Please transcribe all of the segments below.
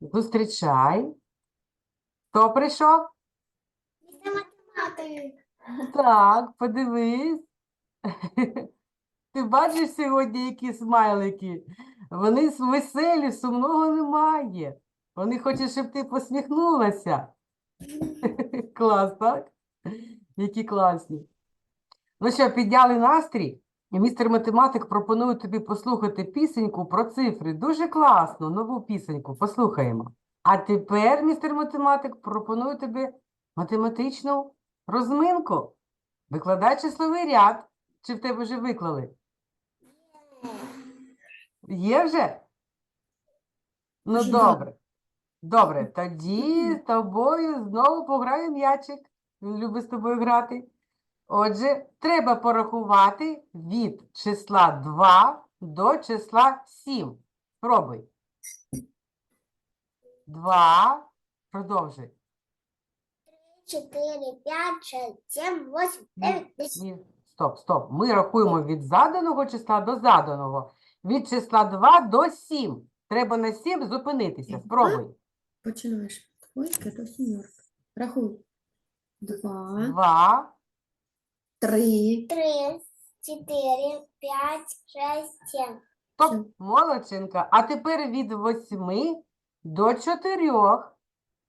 Зустрічай. Хто прийшов? Так, подивись. Ти бачиш сьогодні, які смайлики? Вони веселі, сумного немає. Вони хочуть, щоб ти посміхнулася. Клас, так? Які класні. Ну що, підняли настрій? І містер математик пропонує тобі послухати пісеньку про цифри. Дуже класно, нову пісеньку. Послухаємо. А тепер містер математик пропонує тобі математичну розминку. Викладай числовий ряд. Чи в тебе вже виклали? Є вже? Ну, добре. Добре, тоді з тобою знову пограю м'ячик. Він любить з тобою грати. Отже, треба порахувати від числа 2 до числа 7. Спробуй. 2. Продовжуй. Чотири, п'ять, шість, сім, восемь, дев'ять, десять. Ні, стоп, стоп. Ми рахуємо від заданого числа до заданого. Від числа 2 до 7. Треба на 7 зупинитися. Спробуй. Починаєш. Ось це сімерка. Рахуй. Два, 2, три, Три, чотири, п'ять, шість, сім. Стоп, молодчинка. А тепер від 8 до 4.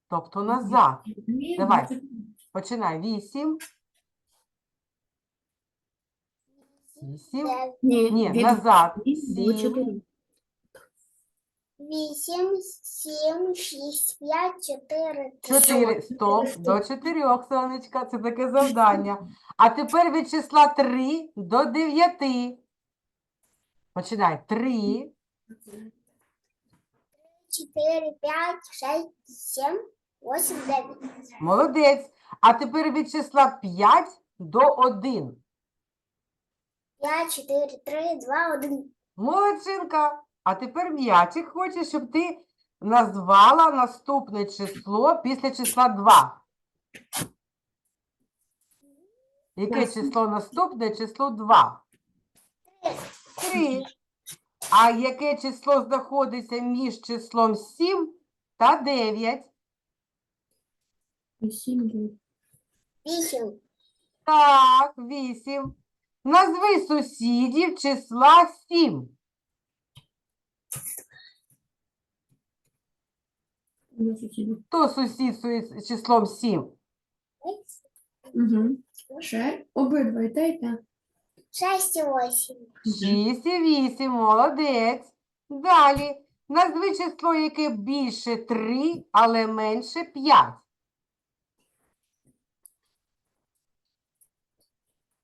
Тобто назад. Давай. Починай. 8. 8. дев'ять, Ні, Ні, від назад. вісім до 7. чотири. Вісім, сім, шість, п'ять, чотири, три. 4. Стоп. До 4, сонечка. Це таке завдання. А тепер від числа 3 до 9. Починай. 3. Чотири, п'ять, шість, сім, восемь, дев'ять. Молодець. А тепер від числа 5 до 1. П'ять, чотири, три, два, один. Молодчинка. А тепер м'ячик хоче, щоб ти назвала наступне число після числа 2. Яке число наступне? Число 2. 3. А яке число знаходиться між числом 7 та 9? Вісім, дев'ять. Вісім. Так, 8. Назви сусідів числа 7. Хто сусід з числом 7? Угу. Ще обидва, і те, і те. Шесть і восемь. 6 і 8, молодець. Далі. Назви число, яке більше 3, але менше 5.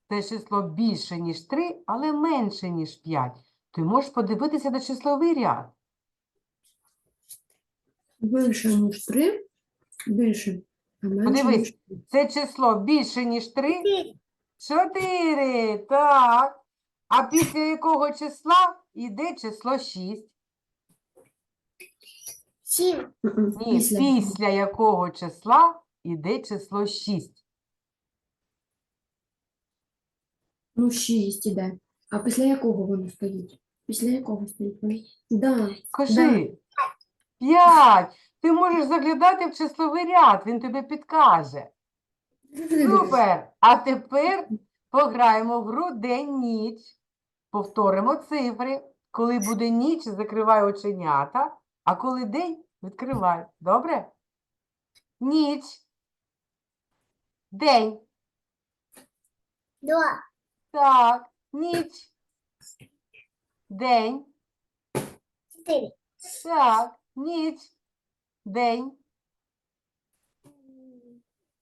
Це число більше, ніж 3, але менше, ніж 5. Ти можеш подивитися на числовий ряд. Більше, ніж три. Більше. А менше, Подивись. ніж три. Це число більше, ніж 3? Чотири. 4. Так. А після якого числа йде число 6? Сім. Мгм. Ні, Після. після якого числа йде число 6? Ну, шість іде. А після якого воно стоїть? Після якого стоїть? Да. Скажи. 5. Ти можеш заглядати в числовий ряд, він тобі підкаже. Супер! А тепер пограємо в гру день-ніч. Повторимо цифри. Коли буде ніч, закривай оченята, а коли день, відкривай. Добре? Ніч. День. Два. Так. Ніч. День. Чотири. Так. Ніч. День.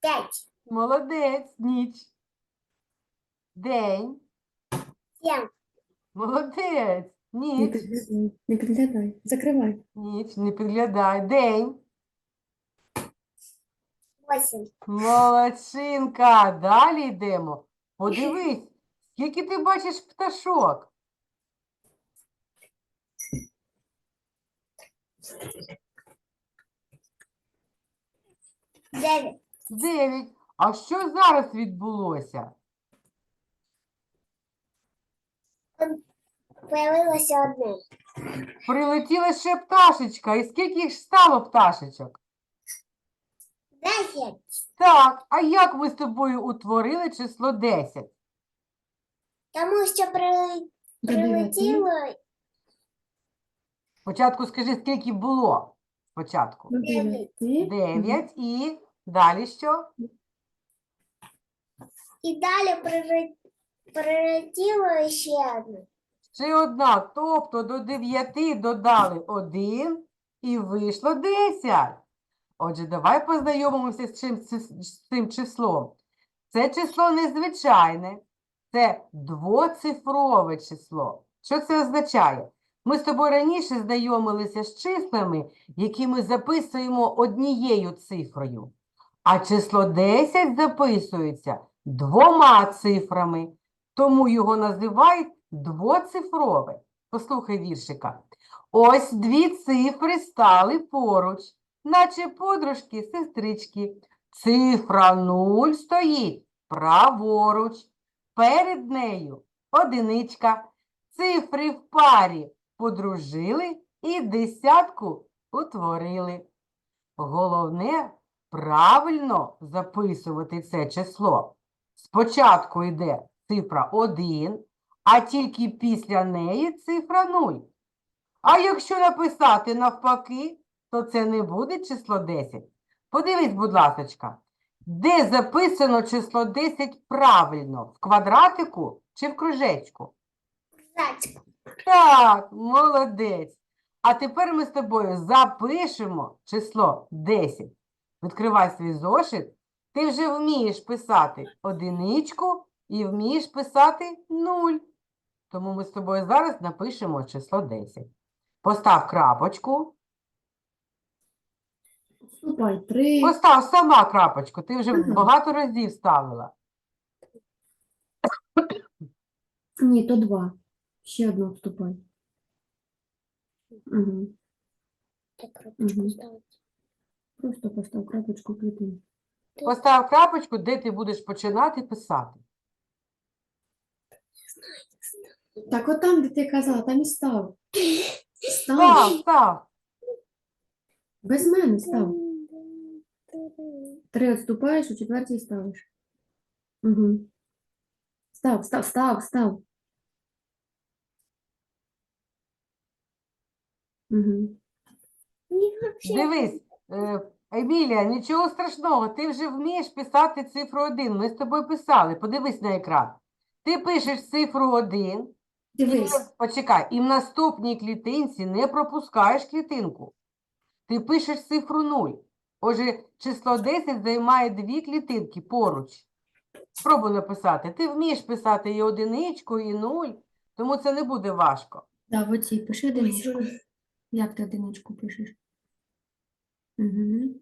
П'ять. Молодець. Ніч. День. Сім. Молодець. Не Ніч. підглядай, не підглядай. Закривай. Ніч, не підглядай. День. Восемь. Молодчинка. Далі йдемо. Подивись, скільки ти бачиш пташок. Дев'ять. Дев'ять. А що зараз відбулося? Появилося одне. Прилетіла ще пташечка. І скільки їх стало пташечок? Десять. Так, а як ми з тобою утворили число 10? Тому що при... Прилетіло Спочатку скажи, скільки було спочатку? Дев'ять. дев'яти. Мгм. 9 і далі що? і далі приле- прилетіло ще одне. Ще одна, тобто до 9 додали 1 і вийшло 10. Отже, давай познайомимося з, чим, з цим числом. Це число незвичайне, це двоцифрове число. Що це означає? Ми з тобою раніше знайомилися з числами, які ми записуємо однією цифрою. А число 10 записується двома цифрами, тому його називають двоцифрове. Послухай віршика. Ось дві цифри стали поруч, наче подружки, сестрички. Цифра 0 стоїть праворуч. Перед нею одиничка. Цифри в парі подружили і десятку утворили. Головне правильно записувати це число. Спочатку йде цифра 1, а тільки після неї цифра 0. А якщо написати навпаки, то це не буде число 10. Подивись, будь ласочка, де записано число 10 правильно? В квадратику чи в кружечку? Зайчик. Так, молодець. А тепер ми з тобою запишемо число 10. Відкривай свій зошит. Ти вже вмієш писати одиничку і вмієш писати 0. Тому ми з тобою зараз напишемо число 10. Постав крапочку. Вступай. Три. Постав сама крапочку. Ти вже Ага. багато разів ставила. Ні, то два. Ще одну вступай. Угу. Так, крапочку Мгм. ставити. Просто постав крапочку клітину. Постав крапочку, де ти будеш починати писати. Так, от там, де ти казала, там і став. Став. Став, став. Без мене став. Три відступаєш, у четвертій ставиш. Угу. Став, став, став, став. Угу. Дивись, е, Емілія, нічого страшного, ти вже вмієш писати цифру 1. Ми з тобою писали. Подивись на екран. Ти пишеш цифру 1, Дивись. почекай, і в наступній клітинці не пропускаєш клітинку. Ти пишеш цифру 0. Отже, число 10 займає дві клітинки поруч. Спробуй написати. Ти вмієш писати і одиничку, і 0, тому це не буде важко. Да, в оцій пиши одиничку. Як ти одиничку пишеш? Угу.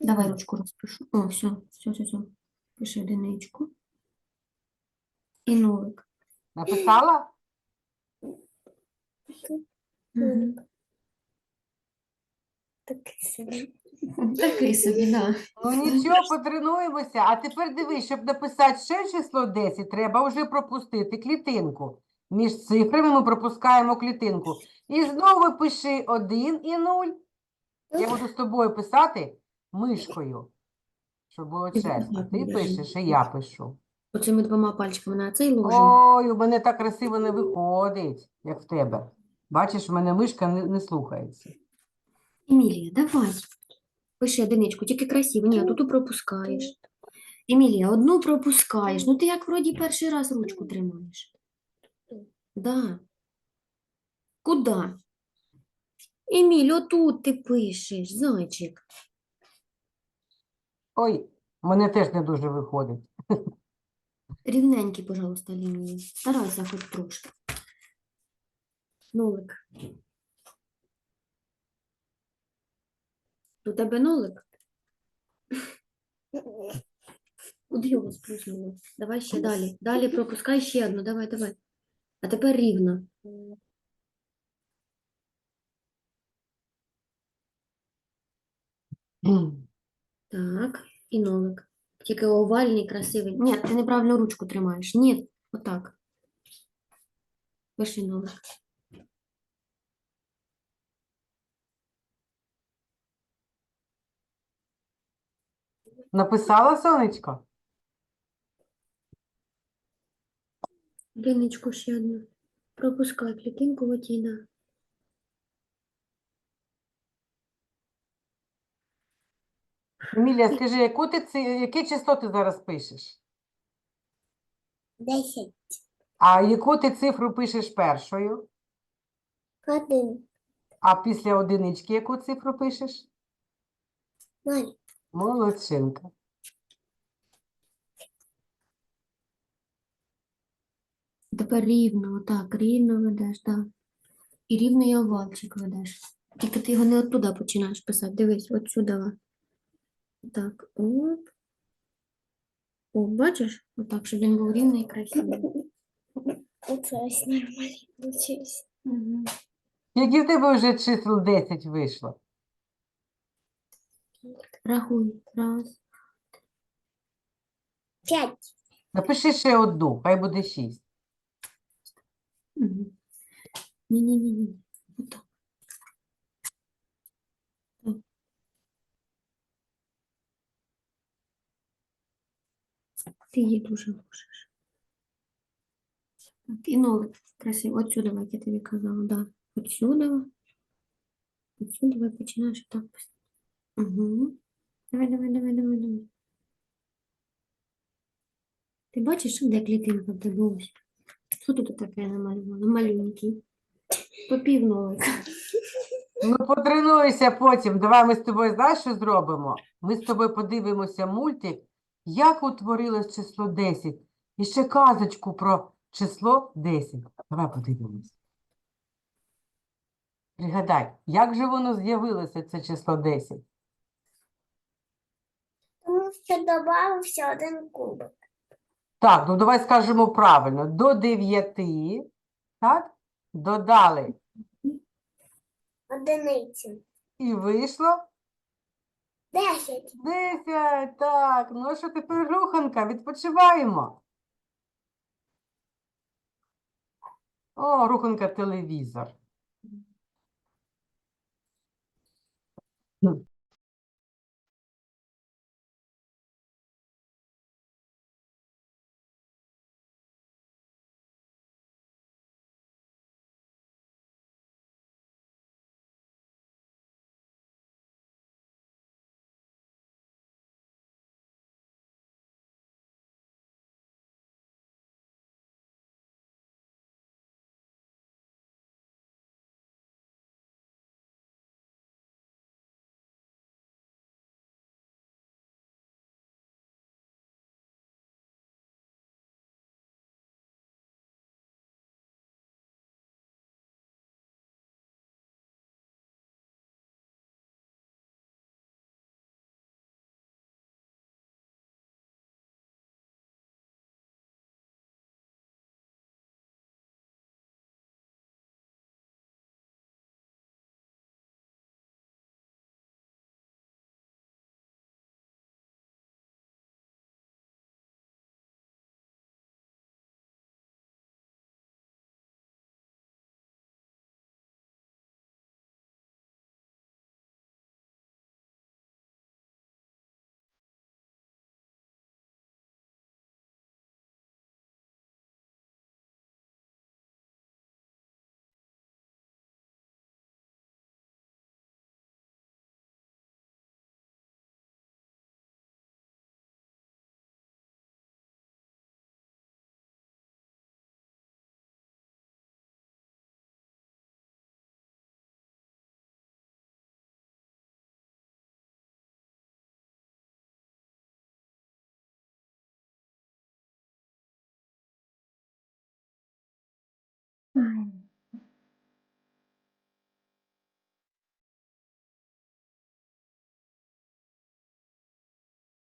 Давай ручку розпишу. О, все, все, все, все. Пиши одиничку. І нолик. Написала? Угу. Так, собі. Такий собі, да. Ну нічого, потренуємося. А тепер дивись, щоб написати ще число 10, треба вже пропустити клітинку. Між цифрами ми пропускаємо клітинку. І знову пиши 1 і 0. Я буду з тобою писати мишкою, щоб було чесно. Ти пишеш, і я пишу. Оцими двома пальчиками на цей ложимо. Ой, у мене так красиво не виходить, як в тебе. Бачиш, в мене мишка не, не слухається. Емілія, давай. Пиши одиничку, тільки красиво. Ні, тут ту пропускаєш. Емілія, одну пропускаєш. Ну ти як вроді перший раз ручку тримаєш. Да. Куда? Еміль, отут ти пишеш, зайчик. Ой, мене теж не дуже виходить. Рівненькі, пожалуйста, лінії. Старайся хоч трошки. Нолик. У тебе нолик? Куди його сплюснуло? Давай ще далі. Далі пропускай ще одну. Давай, давай. А тепер рівно. Так, і нолик. Тільки овальний, красивий. Ні, ти неправильно ручку тримаєш. Ні, отак. Пиши номер. Написала сонечко? Одиничку ще одну. Пропускай клітинку, і. Емілія, скажи, яку ти, ци- яке число ти зараз пишеш? Десять. А яку ти цифру пишеш першою? Один. А після одинички яку цифру пишеш? Ноль. Молодчинка. Тепер рівно, отак, рівно ведеш, так. І рівно і овалчик ведеш. Тільки ти його не оттуда починаєш писати. Дивись, от сюди. Так, оп. О, бачиш? Отак, щоб він був рівний і красивий. Получилось нормально. Получилось. Мгм. Які в тебе вже чисел 10 вийшло? Рахуй. Раз. Пять. Напиши ще одну, хай буде 6. Ні-ні-ні. Отак. Так. Ти її дуже можеш. Так, і нолик красиво. От сюди, як я тобі казала, да. От сюди. От сюди починаєш так. Угу. Давай, давай, давай, давай, давай. Ти бачиш, де клітинка в Що тут таке намальовано? Малюнький. Попів нолик. Ну, потренуйся потім. Давай ми з тобою знаєш, що зробимо? Ми з тобою подивимося мультик, як утворилось число 10. І ще казочку про число 10. Давай подивимось. Пригадай, як же воно з'явилося, це число 10? Тому що додався один кубик. Так, ну давай скажемо правильно. До 9, так? Додали. Одиницю. І вийшло Десять. 10. Так, ну що тепер, руханка, відпочиваємо. О, руханка телевізор.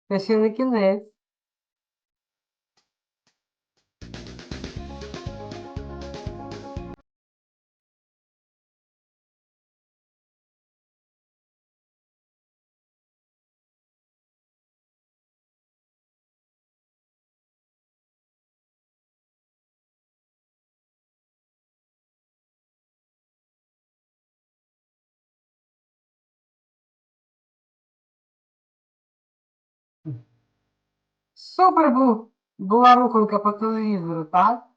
Це ще не кінець. Супер був, була рухунка по телевізору, так?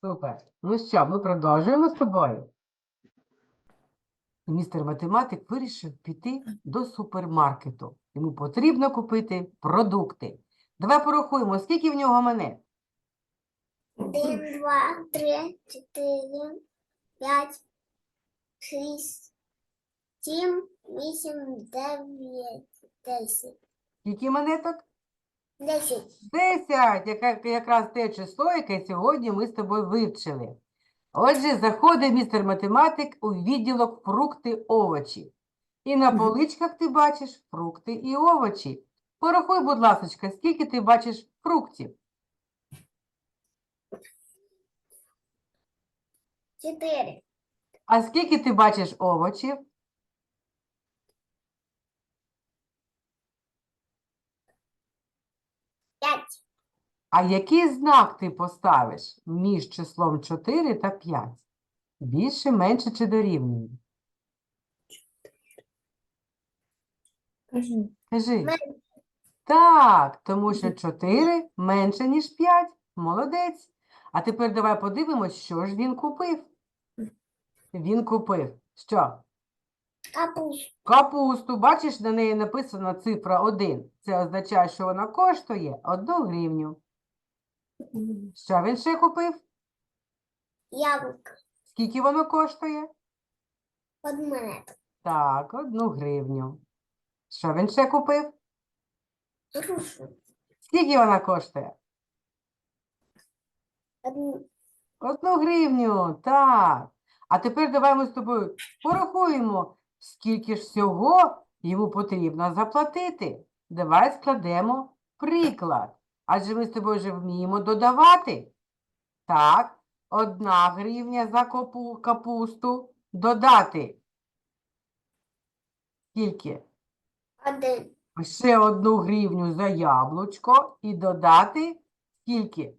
Супер. Ну що, ми продовжуємо з тобою. Містер математик вирішив піти до супермаркету. Йому потрібно купити продукти. Давай порахуємо, скільки в нього монет? Один, два, три, чотири, п'ять, шість, сім, вісім, дев'ять, десять. Скільки монеток? Десять. Десять, яка, якраз те число, яке сьогодні ми з тобою вивчили. Отже, заходить містер математик у відділок фрукти, овочі. І на Мгм. поличках ти бачиш фрукти і овочі. Порахуй, будь ласочка, скільки ти бачиш фруктів? Чотири. А скільки ти бачиш овочів? П'ять. А який знак ти поставиш між числом 4 та 5? Більше, менше чи дорівнює? Кажи. Кажи. Так, тому що 4 менше, ніж 5. Молодець. А тепер давай подивимось, що ж він купив. Він купив що? Капусту. Капусту. Бачиш, на неї написана цифра 1. Це означає, що вона коштує 1 гривню. Що він ще купив? Яблуко. Скільки воно коштує? Одну монету. Так, 1 гривню. Що він ще купив? Грушу. Скільки вона коштує? Одну. Одну гривню, так. А тепер давай ми з тобою порахуємо, скільки ж всього йому потрібно заплатити. Давай складемо приклад. Адже ми з тобою вже вміємо додавати. Так, одна гривня за капусту додати. Скільки? Один. Ще одну гривню за яблучко і додати скільки?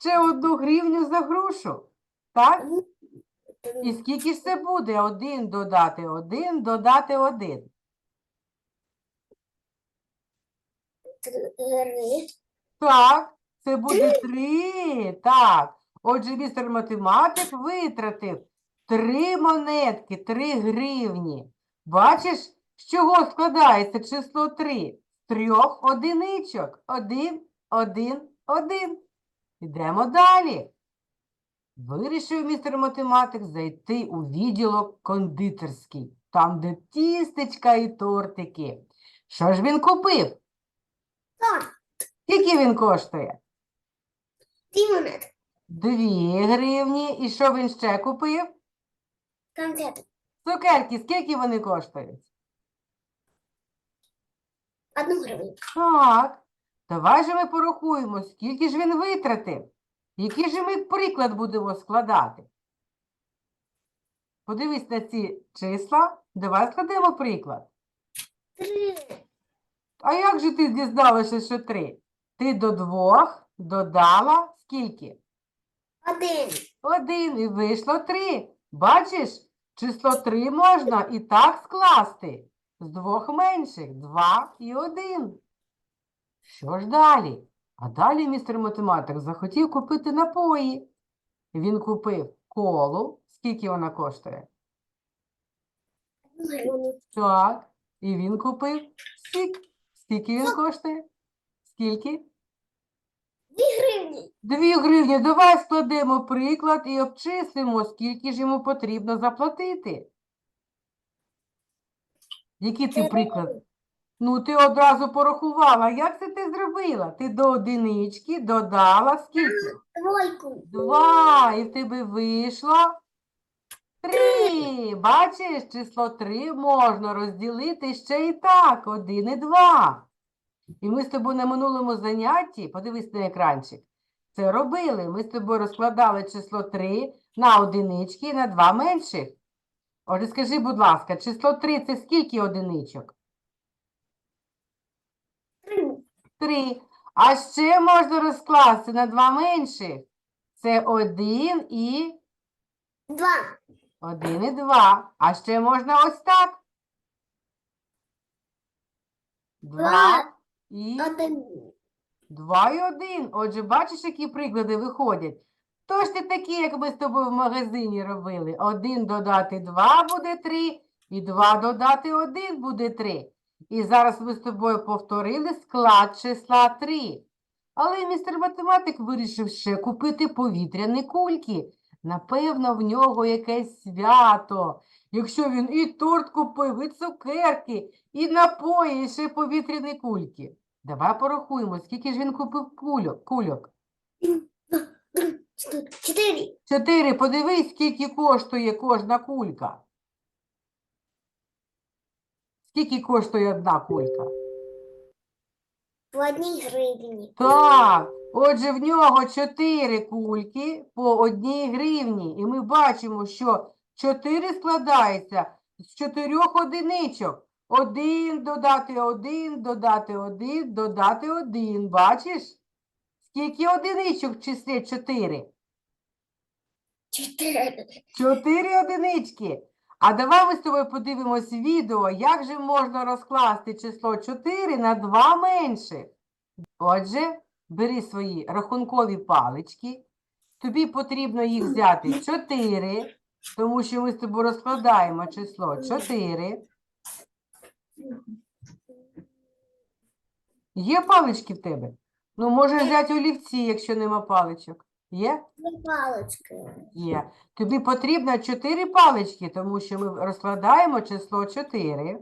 Ще одну гривню за грушу. Так? І скільки ж це буде? Один додати один, додати один. Три. Так, це буде три. Так. Отже, містер математик витратив три монетки, три гривні. Бачиш, з чого складається число три? Трьох одиничок. Один, один, один. Йдемо далі. Вирішив містер математик зайти у відділок кондитерський, там, де тістечка і тортики. Що ж він купив? Скільки він коштує? Дві монети. Дві гривні. І що він ще купив? Конфети. Цукерки, скільки вони коштують? Одну гривню. Так. Давай же ми порахуємо, скільки ж він витратив. Який же ми приклад будемо складати? Подивись на ці числа. Давай складемо приклад. Три. А як же ти дізналася, що три? Ти до двох додала скільки? Один. Один і вийшло три. Бачиш, число три можна і так скласти. З двох менших два і один. Що ж далі? А далі містер математик захотів купити напої. Він купив колу. Скільки вона коштує? Так. І він купив сік. Скільки він коштує? Скільки? Дві гривні. Дві гривні. Давай складемо приклад і обчислимо, скільки ж йому потрібно заплатити. Який ти приклад? Ну, ти одразу порахувала. Як це ти зробила? Ти до одинички додала скільки? Двойку. Два. І в тебе вийшло три. Бачиш, число три можна розділити ще і так. Один і два. І ми з тобою на минулому занятті, подивись на екранчик, це робили. Ми з тобою розкладали число 3 на одинички і на два менших. Отже, скажи, будь ласка, число 3 це скільки одиничок? Три. 3. А ще можна розкласти на два менших. Це 1 і Два. Один і два. А ще можна ось так. Два і два і один. Отже, бачиш, які приклади виходять. Тож ти такі, як ми з тобою в магазині робили. Один додати два буде три, і два додати один буде три. І зараз ми з тобою повторили склад числа 3. Але містер математик вирішив ще купити повітряні кульки Напевно, в нього якесь свято. Якщо він і торт купив, і цукерки, і напої, і ще повітряні кульки. Давай порахуємо, скільки ж він купив кульок. кульок. Чотири. Чотири. Подивись, скільки коштує кожна кулька. Скільки коштує одна кулька? По одній гривні. Так, отже, в нього 4 кульки по одній гривні. І ми бачимо, що 4 складається з 4 одиничок. Один додати один, додати один, додати один. Бачиш? Скільки одиничок в числі 4? Чотири. Чотири одинички. А давай ми з тобою подивимось відео, як же можна розкласти число 4 на 2 менших. Отже, бери свої рахункові палички. Тобі потрібно їх взяти 4, тому що ми з тобою розкладаємо число 4. Є палички в тебе? Ну, можеш взяти олівці, якщо нема паличок. Є? Палички. Є. Тобі потрібно 4 палички, тому що ми розкладаємо число 4.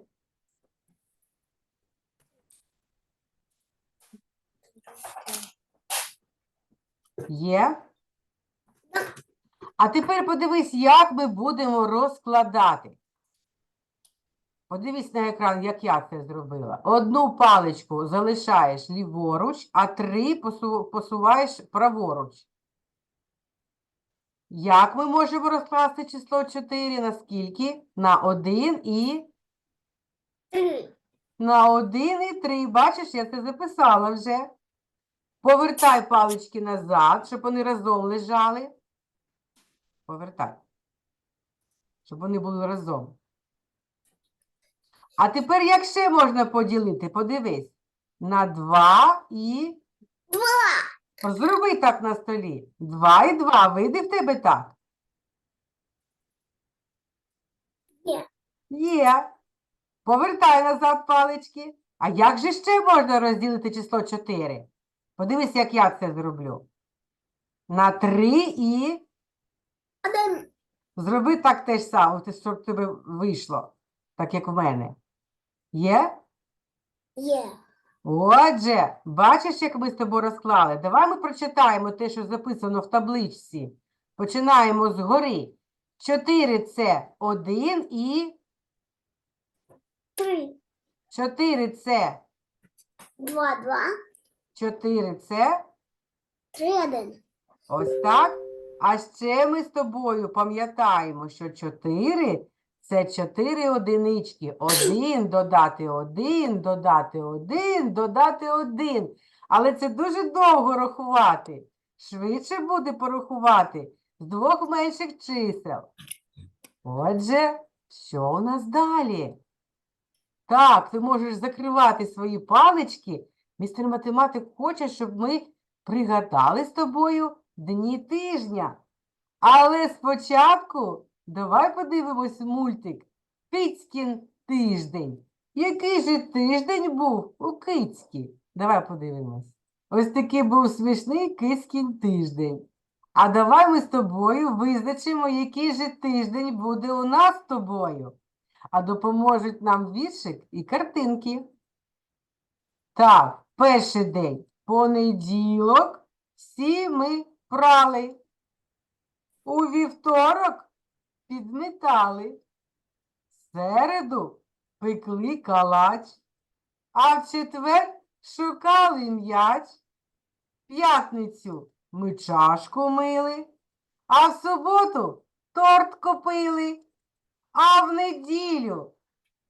Є? А тепер подивись, як ми будемо розкладати. Подивись на екран, як я це зробила. Одну паличку залишаєш ліворуч, а три посуваєш праворуч. Як ми можемо розкласти число 4 на скільки? На 1 і Три. на 1 і 3. Бачиш, я це записала вже. Повертай палички назад, щоб вони разом лежали. Повертай. Щоб вони були разом. А тепер як ще можна поділити? Подивись. На 2 і Зроби так на столі. Два і два. Вийде в тебе так? Є. Є. Повертай назад палички. А як же ще можна розділити число 4? Подивись, як я це зроблю. На 3 і Один. зроби так теж саме, те, щоб в тебе вийшло, так як в мене. Є? Є. Отже, бачиш, як ми з тобою розклали? Давай ми прочитаємо те, що записано в табличці. Починаємо згори. 4 це 1 і Три. 4 це Два. Два. 4 це Три. Один. ось так. А ще ми з тобою пам'ятаємо, що 4 це 4 одинички. 1 додати 1, додати 1, додати 1. Але це дуже довго рахувати. Швидше буде порахувати з двох менших чисел. Отже, що у нас далі? Так, ти можеш закривати свої палички. Містер математик хоче, щоб ми пригадали з тобою дні тижня. Але спочатку давай подивимось мультик Кицькін тиждень. Який же тиждень був у Кицькі? Давай подивимось. Ось такий був смішний Кицькін тиждень. А давай ми з тобою визначимо, який же тиждень буде у нас з тобою. А допоможуть нам віршик і картинки. Так, перший день. Понеділок всі ми прали. У вівторок підмітали. Середу пекли калач. А в четвер шукали м'яч. П'ятницю ми чашку мили. А в суботу торт купили. А в неділю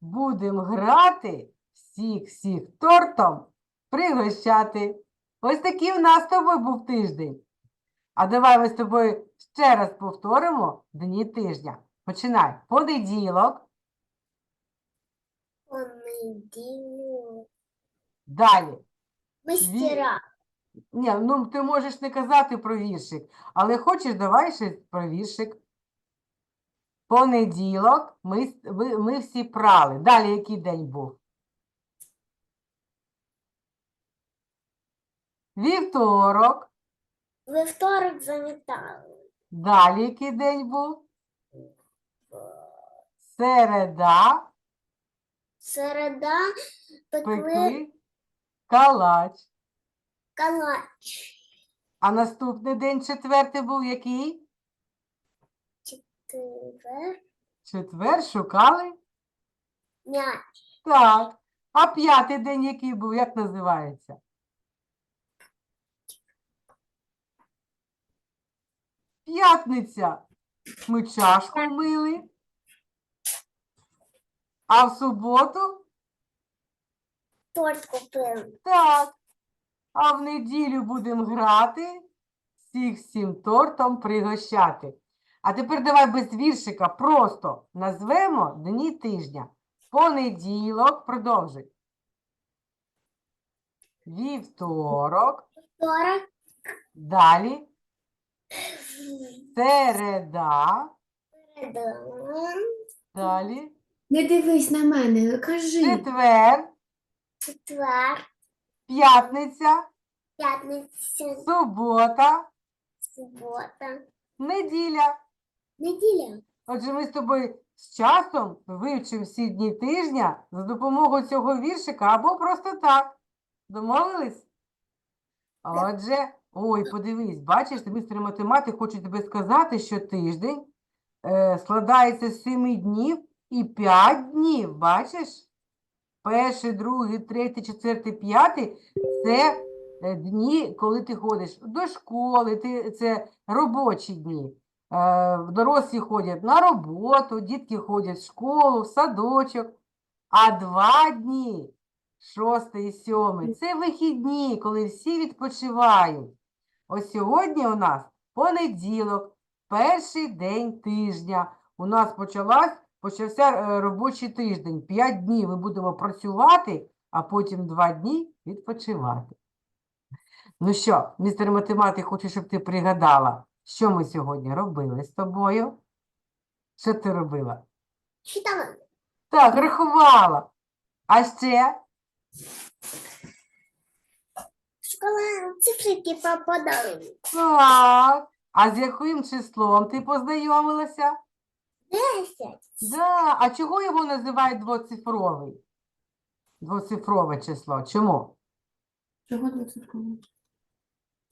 будемо грати, всіх-всіх тортом пригощати. Ось такий в нас з тобою був тиждень. А давай ми з тобою ще раз повторимо дні тижня. Починай. Понеділок, Понеділок. Далі. Мастера. Ні, ну ти можеш не казати про віршик, але хочеш, давай ще про віршик. Понеділок ми, ви- ми всі прали. Далі який день був? Вівторок. Вівторок замітали. Далі який день був? Середа. Середа пекли Пекли. Калач. калач. А наступний день, четвертий, був який? Четвер. Четвер шукали. М'яч. Так. А п'ятий день який був, як називається? П'ятниця. Ми чашку мили. А в суботу? Торт купили. Так. А в неділю будемо грати, всіх всім тортом пригощати. А тепер давай без віршика просто назвемо дні тижня. Понеділок, продовжуй. Вівторок, Вівторок. далі, середа, Середа. далі, Не дивись на мене, кажи. четвер, Четвер. п'ятниця, П'ятниця. субота, Субота. неділя. Неділя. Отже, ми з тобою з часом вивчимо всі дні тижня за допомогою цього віршика або просто так. Домовились? Отже, ой, подивись, бачиш, містер математик хоче тобі сказати, що тиждень е, складається з семи днів і п'ять днів, бачиш? Перший, другий, третій, четвертий, п'ятий це е, дні, коли ти ходиш до школи, ти, це робочі дні. Е, Дорослі ходять на роботу, дітки ходять в школу, в садочок. А два дні, шостий і сьомий, це вихідні, коли всі відпочивають. Ось сьогодні у нас понеділок, перший день тижня. У нас почалась, почався е, робочий тиждень. П'ять днів ми будемо працювати, а потім два дні відпочивати. Ну що, містер математик, хочу, щоб ти пригадала, що ми сьогодні робили з тобою. Що ти робила? Читала. Так, рахувала. А ще? Школа цифрики попадали. Так. А з яким числом ти познайомилася? Десять. Да. А чого його називають двоцифровий? Двоцифрове число. Чому? Чого сказала?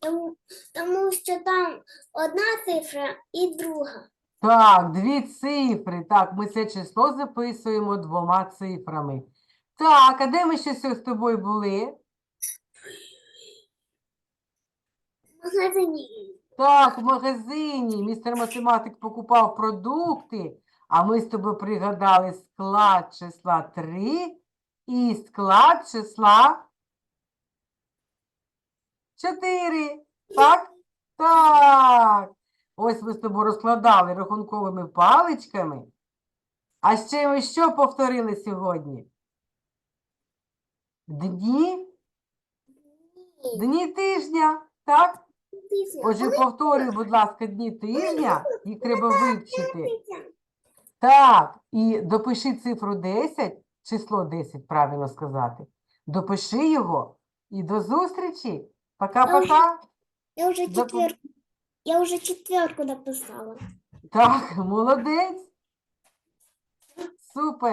Тому, тому що там одна цифра і друга. Так, дві цифри. Так, ми це число записуємо двома цифрами. Так, а де ми ще з тобою були? Магазині. Так, в магазині містер математик покупав продукти, а ми з тобою пригадали склад числа 3 і склад числа 4. Так? Так. Ось ми з тобою розкладали рахунковими паличками. А ще ми що повторили сьогодні? Дні, дні тижня, так? Тижня. Отже, повторюй, будь ласка, дні тижня, їх треба вивчити. Так, і допиши цифру 10, число 10, правильно сказати. Допиши його і до зустрічі. Пока-пока. Я вже Запом- четверку. Я вже четверку написала. Так, молодець. Супер.